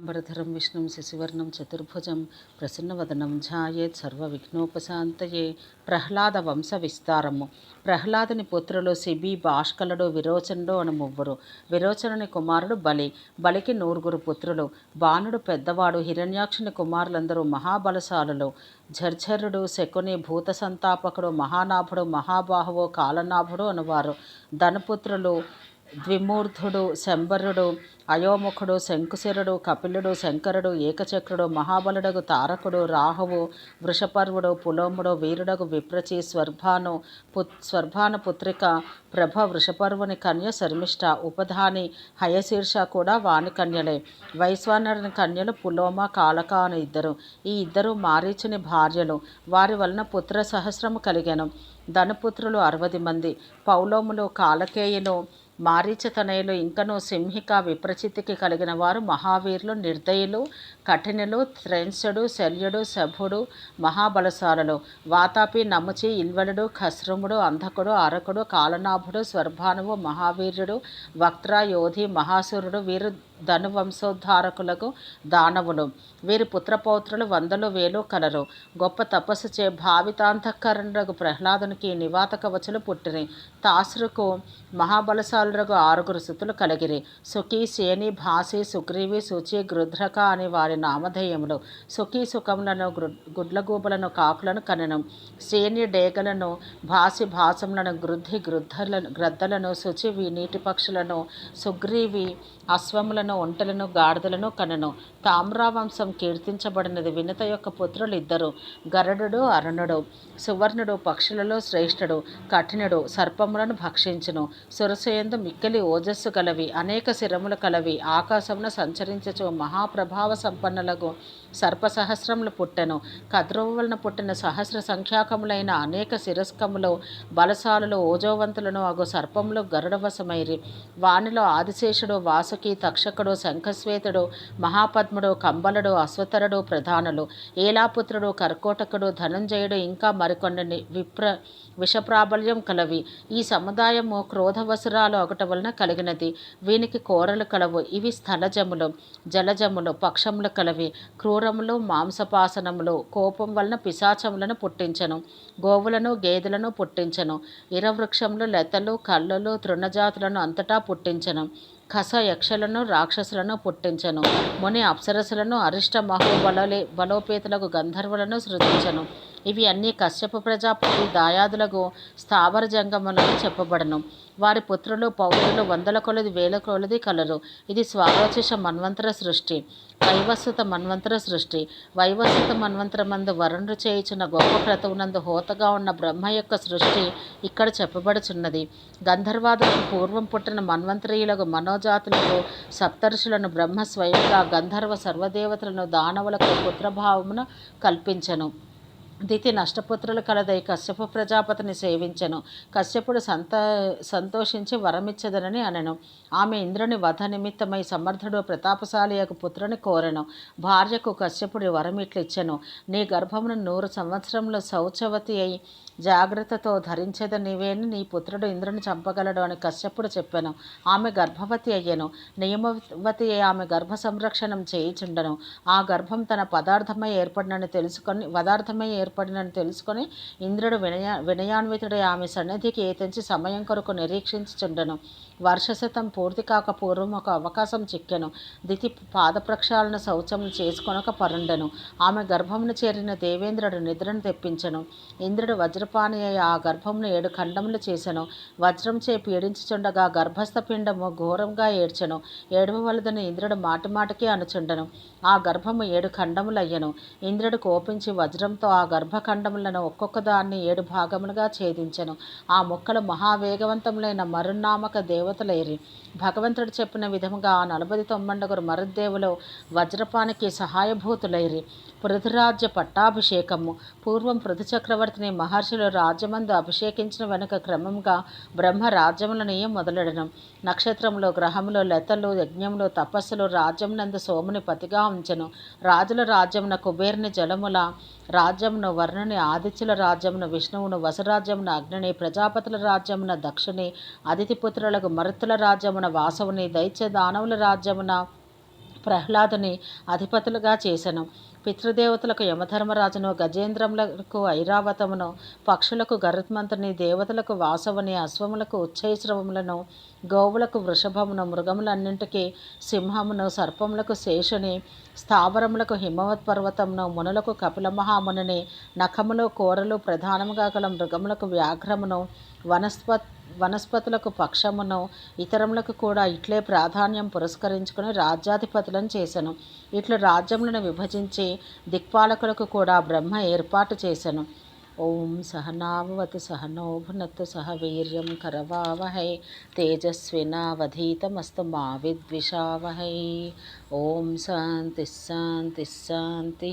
అంబరధరం విష్ణుం శశివర్ణం చతుర్భుజం ప్రసన్నవదనం ఝాయేత్ సర్వవిఘ్నోపశాంతయే. ప్రహ్లాద వంశ విస్తారము. ప్రహ్లాదుని పుత్రులు శిబి భాష్కలుడు విరోచనుడు అని మువ్వరు విరోచనుని కుమారుడు బలి. బలికి నూరుగురు పుత్రులు. బాణుడు పెద్దవాడు. హిరణ్యాక్షుని కుమారులందరూ మహాబలశాలులు. ఝర్ఝరుడు శకుని భూత సంతాపకుడు మహానాభుడు మహాబాహువు కాలనాభుడు అనువారు. ధనపుత్రులు ద్విమూర్ధుడు శంబరుడు అయోముఖుడు శంకుశరుడు కపిలుడు శంకరుడు ఏకచక్రుడు మహాబలుడగు తారకుడు రాహువు వృషపర్వుడు పులోముడు వీరుడగు విప్రచి స్వర్భాను పు స్వర్భాను పుత్రిక ప్రభ వృషపర్వుని కన్య శర్మిష్ట ఉపధాని హయశీర్ష కూడా వాని కన్యలే. వైశ్వానరుని కన్యలు పులోమ కాళక అని ఇద్దరు. ఈ ఇద్దరు మారీచుని భార్యలు. వారి వలన పుత్ర సహస్రము కలిగాను. ధనపుత్రులు అరవది మంది. పౌలోములు కాలకేయులు మారీచతనయులు ఇంకనూ సింహిక విప్రచితికి కలిగిన వారు మహావీరులు నిర్దయులు కఠినులు త్రెంసుడు శల్యుడు సభుడు మహాబలశాలులు. వాతాపి నముచి ఇల్వలుడు ఖస్రుముడు అంధకుడు అరకుడు కాలనాభుడు స్వర్భానువు మహావీరుడు వక్త్ర యోధి మహాసురుడు వీరు ధనువంశోద్ధారకులకు దానవులు. వీరి పుత్రపౌత్రులు వందలు వేలు కలరు. గొప్ప తపస్సు చే భావితాంతఃకరణకు ప్రహ్లాదునికి నివాత కవచలు పుట్టిరి. తాసురుకు మహాబలశాలురగు ఆరుగురు సుతులు కలిగిరి. సుఖి సేని భాసి సుగ్రీవి శుచి గృధ్రక అని వారి నామధేయములు. సుఖీ సుఖములను గుడ్లగూబలను కాకులను కనెను. సేని డేగలను భాసి భాసములను గృద్ధి గృద్ధలను గ్రద్దలను శుచి నీటి పక్షులను సుగ్రీవి అశ్వములను ఒంటలను గాడిదలను కనెను. తామ్రావంశం కీర్తించబడినది వినత యొక్క పుత్రులు ఇద్దరు గరుడు అరుణుడు. సువర్ణుడు పక్షులలో శ్రేష్ఠుడు. కఠినుడు సర్పములను భక్షించును. సురసయందు మిక్కిలి ఓజస్సు కలవి అనేక శిరములు కలవి. ఆకాశమున సంచరించచు మహాప్రభావ సంపన్నులకు సర్పసహస్రములు పుట్టెను. కద్రువు వలన పుట్టిన సహస్ర సంఖ్యాకములైన అనేక శిరస్కములు బలశాలులు ఓజోవంతులను అగు సర్పములు గరుడవశమైరి. వానిలో ఆదిశేషుడు వాసుకి తక్షకుడు శంఖశ్వేతుడు మహాపద్ముడు కంబలుడు అశ్వతరుడు ప్రధానులు ఏలాపుత్రుడు కర్కోటకుడు ధనంజయుడు ఇంకా మరికొన్ని విప్ర విషప్రాబల్యం కలవి. ఈ సముదాయము క్రోధవసురాలు ఒకటి వలన కలిగినది. వీనికి కోరలు కలవు. ఇవి స్థలజములు జలజములు పక్షములు కలవి. క్రూరములు మాంసపాసనములు కోపం వలన పిశాచములను పుట్టించను. గోవులను గేదెలను పుట్టించను. ఇరవృక్షములు లతలు కళ్ళలు తృణజాతులను అంతటా పుట్టించను. కస యక్షలను రాక్షసులను పుట్టించను. ముని అప్సరసులను అరిష్ట మహోబలే బలోపేతులకు గంధర్వులను సృజించను. ఇవి అన్నీ కశ్యప ప్రజాపతి దాయాదులకు స్థావర జంగములను చెప్పబడను. వారి పుత్రులు పౌరులు వందల కొలది వేల కొలది కలరు. ఇది స్వాలోచిష మన్వంతర సృష్టి. వైవస్వత మన్వంతర సృష్టి. వైవస్వత మన్వంతరమందు వరుణుడు చేయుచున్న గొప్ప క్రతువునందు హోతగా ఉన్న బ్రహ్మ యొక్క సృష్టి ఇక్కడ చెప్పబడుచున్నది. గంధర్వాదులకు పూర్వం పుట్టిన మన్వంతరీయులకు మనోజాతులకు సప్తర్షులను బ్రహ్మ స్వయంగా గంధర్వ సర్వదేవతలను దానవులకు పుత్రభావమును కల్పించను. దితి నష్టపుత్రులు కలదై కశ్యప ప్రజాపతిని సేవించెను. కశ్యపుడు సంత సంతోషించి వరమిచ్చదనని అనను. ఆమె ఇంద్రుని వధ నిమిత్తమై సమర్థుడు ప్రతాపశాలి యొక్క పుత్రుని కోరను. భార్యకు కశ్యపుడి వరమిట్లిచ్చెను. నీ గర్భమును నూరు సంవత్సరంలో శౌచవతి అయి జాగ్రత్తతో ధరించేద నీవేని నీ పుత్రుడు ఇంద్రుని చంపగలడు అని కశ్యపుడు చెప్పాను. ఆమె గర్భవతి అయ్యను. నియమవతి ఆమె గర్భ సంరక్షణం చేయిచుండను. ఆ గర్భం తన పదార్థమై ఏర్పడినని తెలుసుకొని పదార్థమై ఏర్పడినని తెలుసుకొని ఇంద్రుడు వినయ వినయాన్వితుడై ఆమె సన్నిధికి ఏతించి సమయం కొరకు నిరీక్షించుచుండను. వర్షశతం పూర్తి కాక పూర్వం ఒక అవకాశం చిక్కెను. దితి పాద ప్రక్షాళన చేసుకొనక పరుండెను. ఆమె గర్భమును చేరిన దేవేంద్రుడు నిద్రను తెప్పించను. ఇంద్రుడు గర్భపాని అయి ఆ గర్భమును ఏడు ఖండములు చేసెను. వజ్రం చే పీడించుచుండగా గర్భస్థ పిండము ఘోరంగా ఏడ్చెను. ఏడువ ఇంద్రుడు మాటిమాటికి అనుచుండెను. ఆ గర్భము ఏడు ఖండములయ్యను. ఇంద్రుడు కోపించి వజ్రంతో ఆ గర్భఖండములను ఒక్కొక్క దాన్ని ఏడు భాగములుగా ఛేదించెను. ఆ మొక్కలు మహావేగవంతములైన మరునామక దేవతలేరి. భగవంతుడు చెప్పిన విధముగా ఆ నలభై తొమ్మండుగురు మరుద్దేవులు వజ్రపానికి సహాయభూతులైరి. పృథురాజ్య పట్టాభిషేకము. పూర్వం పృథు చక్రవర్తిని మహర్షులు రాజ్యమందు అభిషేకించిన వెనుక క్రమంగా బ్రహ్మ రాజ్యములని మొదలెడడం నక్షత్రములు గ్రహములు లతలు యజ్ఞములు తపస్సులు రాజ్యమునందు సోముని పతిగా ఉంచెను. రాజుల రాజ్యమున కుబేరుని జలముల రాజ్యమును వర్ణుని ఆదిత్యుల రాజ్యమును విష్ణువును వసరాజ్యమున అగ్నిని ప్రజాపతుల రాజ్యమున దక్షిణి అతిథిపుత్రులకు మరుత్తుల రాజ్యమున వాసవుని దైత్య దానవుల రాజ్యమున ప్రహ్లాదుని అధిపతులుగా చేసెను. పితృదేవతలకు యమధర్మరాజును గజేంద్రములకు ఐరావతమును పక్షులకు గరుత్మంతుని దేవతలకు వాసవుని అశ్వములకు ఉచ్చైశ్రవములను గోవులకు వృషభమును మృగములన్నింటికి సింహమును సర్పములకు శేషుని స్థావరములకు హిమవత్ పర్వతమును మునులకు కపిల మహామునిని నఖములు కూరలు ప్రధానముగా గల మృగములకు వ్యాఘ్రమును వనస్పత్ వనస్పతులకు పక్షమును ఇతరములకు కూడా ఇట్లే ప్రాధాన్యం పురస్కరించుకుని రాజ్యాధిపతులను చేశాను ఇట్లు రాజ్యములను విభజించి దిక్పాలకులకు కూడా బ్రహ్మ ఏర్పాటు చేశాను ఓం సహనావతు సహనోభునత్తు సహ వీర్యం కరవావహై తేజస్వినావధీతమస్తు మా విద్విషావహై ఓం శాంతి శాంతి శాంతి.